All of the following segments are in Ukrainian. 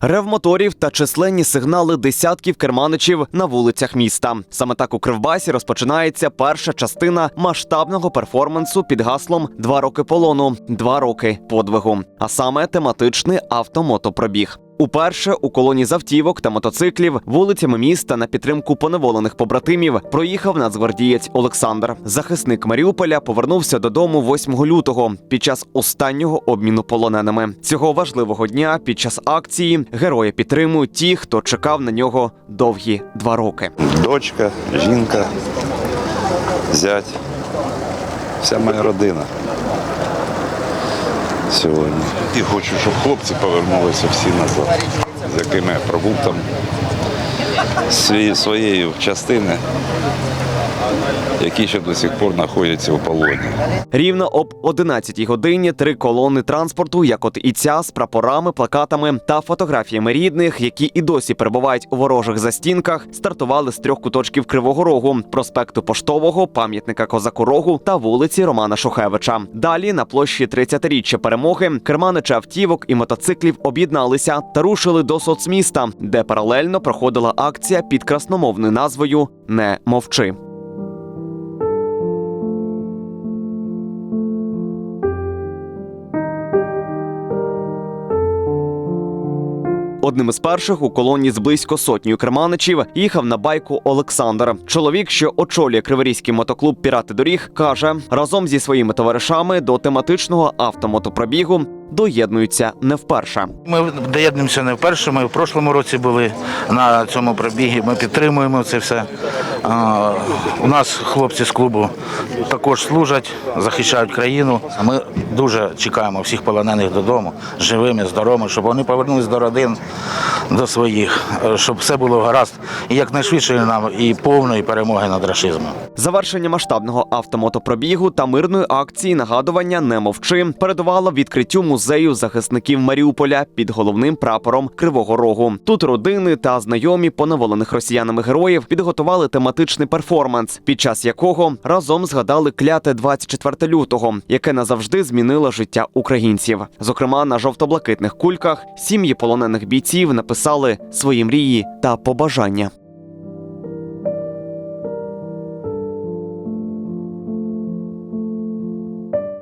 Рев моторів та численні сигнали десятків керманичів на вулицях міста. Саме так у Кривбасі розпочинається перша частина масштабного перформансу під гаслом Два роки полону, два роки подвигу, а саме тематичний автомотопробіг. Уперше у колоні з автівок та мотоциклів вулицями міста на підтримку поневолених побратимів проїхав нацгвардієць Олександр. Захисник Маріуполя повернувся додому 8 лютого під час останнього обміну полоненими. Цього важливого дня під час акції героя підтримують ті, хто чекав на нього довгі два роки. дочка, жінка, зять, вся моя родина сьогодні. І хочу, щоб хлопці повернулися всі назад, з якими я пробув там своєю частини, які ще до сих пор знаходяться у полоні. Рівно об 11 годині три колони транспорту, як от і ця, з прапорами, плакатами та фотографіями рідних, які і досі перебувають у ворожих застінках, стартували з трьох куточків Кривого Рогу, проспекту Поштового, пам'ятника Козаку Рогу та вулиці Романа Шухевича. Далі на площі 30-річчя перемоги керманичі автівок і мотоциклів об'єдналися та рушили до соцміста, де паралельно проходила акція під красномовною назвою Не мовчи. Одним із перших у колоні з близько сотнею керманичів їхав на байку Олександр. Чоловік, що очолює криворізький мотоклуб Пірати доріг, каже, разом зі своїми товаришами до тематичного автомотопробігу доєднуються не вперше. Ми доєднуємося не вперше. Ми в прошлому році були на цьому пробігі. Ми підтримуємо це все. У нас хлопці з клубу також служать, захищають країну. Ми дуже чекаємо всіх полонених додому, живими, здоровими, щоб вони повернулись до родин, до своїх, е, щоб все було гаразд і якнайшвидше нам і повної перемоги над рашизмом. Завершення масштабного автомотопробігу та мирної акції нагадування не мовчи передувало відкриттю музею захисників Маріуполя під головним прапором Кривого Рогу. Тут родини та знайомі поневолених росіянами героїв підготували тематичний перформанс, під час якого разом згадали кляте 24 лютого, яке назавжди змінило життя українців. Зокрема, на жовто-блакитних кульках сім'ї полонених бійців написали свої мрії та побажання.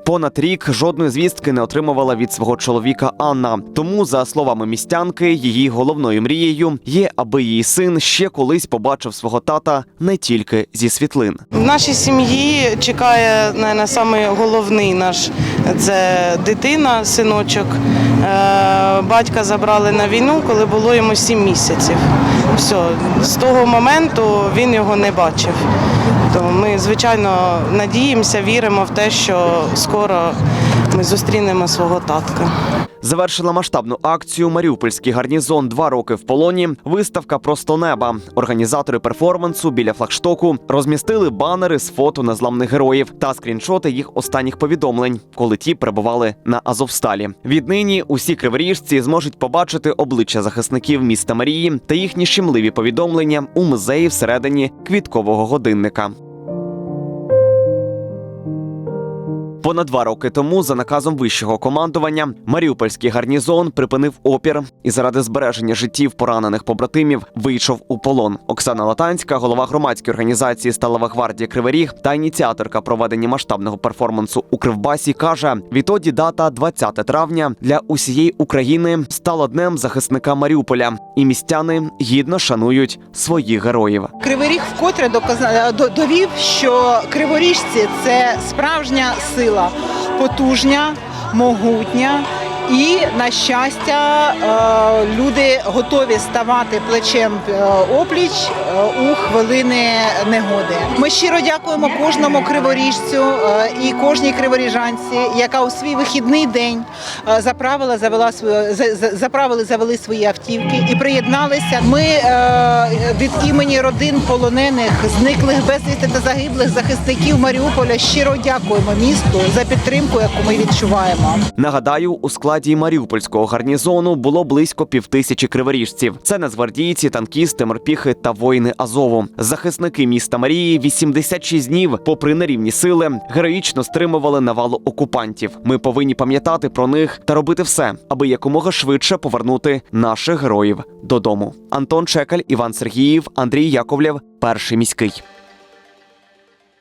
Понад рік жодної звістки не отримувала від свого чоловіка Анна. Тому, за словами містянки, її головною мрією є, аби її син ще колись побачив свого тата не тільки зі світлин. В нашій сім'ї чекає наверное, саме головний наш це дитина, синочок. Е, Батька забрали на війну, коли було йому 7 місяців. Все, з того моменту він його не бачив. Тому ми, звичайно, надіємося, віримо в те, що скоро ми зустрінемо свого татка. Завершила масштабну акцію Маріупольський гарнізон два роки в полоні. Виставка Просто неба. Організатори перформансу біля флагштоку розмістили банери з фото незламних героїв та скріншоти їх останніх повідомлень, коли ті перебували на Азовсталі. Віднині усі криворіжці зможуть побачити обличчя захисників міста Марії та їхні щемливі повідомлення у музеї всередині квіткового годинника. Понад два роки тому, за наказом вищого командування, Маріупольський гарнізон припинив опір і заради збереження життів поранених побратимів вийшов у полон. Оксана Латанська, голова громадської організації Сталева гвардія Кривий та ініціаторка проведення масштабного перформансу у Кривбасі, каже: відтоді дата 20 травня для усієї України стала днем захисника Маріуполя, і містяни гідно шанують своїх героїв. Кривий Ріг вкотре до- довів, що криворіжці це справжня сила, потужня, могутня. І на щастя, е, люди готові ставати плечем е, опліч е, у хвилини негоди. Ми щиро дякуємо кожному криворіжцю і кожній криворіжанці, яка у свій вихідний день заправила, завела свою за- за- заправили, завели свої автівки і приєдналися. Ми від імені родин полонених, зниклих безвісти та загиблих захисників Маріуполя щиро дякуємо місту за підтримку, яку ми відчуваємо. Нагадаю, у складі маріупольського гарнізону було близько півтисячі криворіжців. Це нацгвардійці, танкісти, морпіхи та воїни Азову. Захисники міста Марії 86 днів, попри нерівні сили, героїчно стримували навалу окупантів. Ми повинні пам'ятати про них та робити все, аби якомога швидше повернути наших героїв додому. Антон Чекаль, Іван Сергіїв, Андрій Яковлєв, перший міський.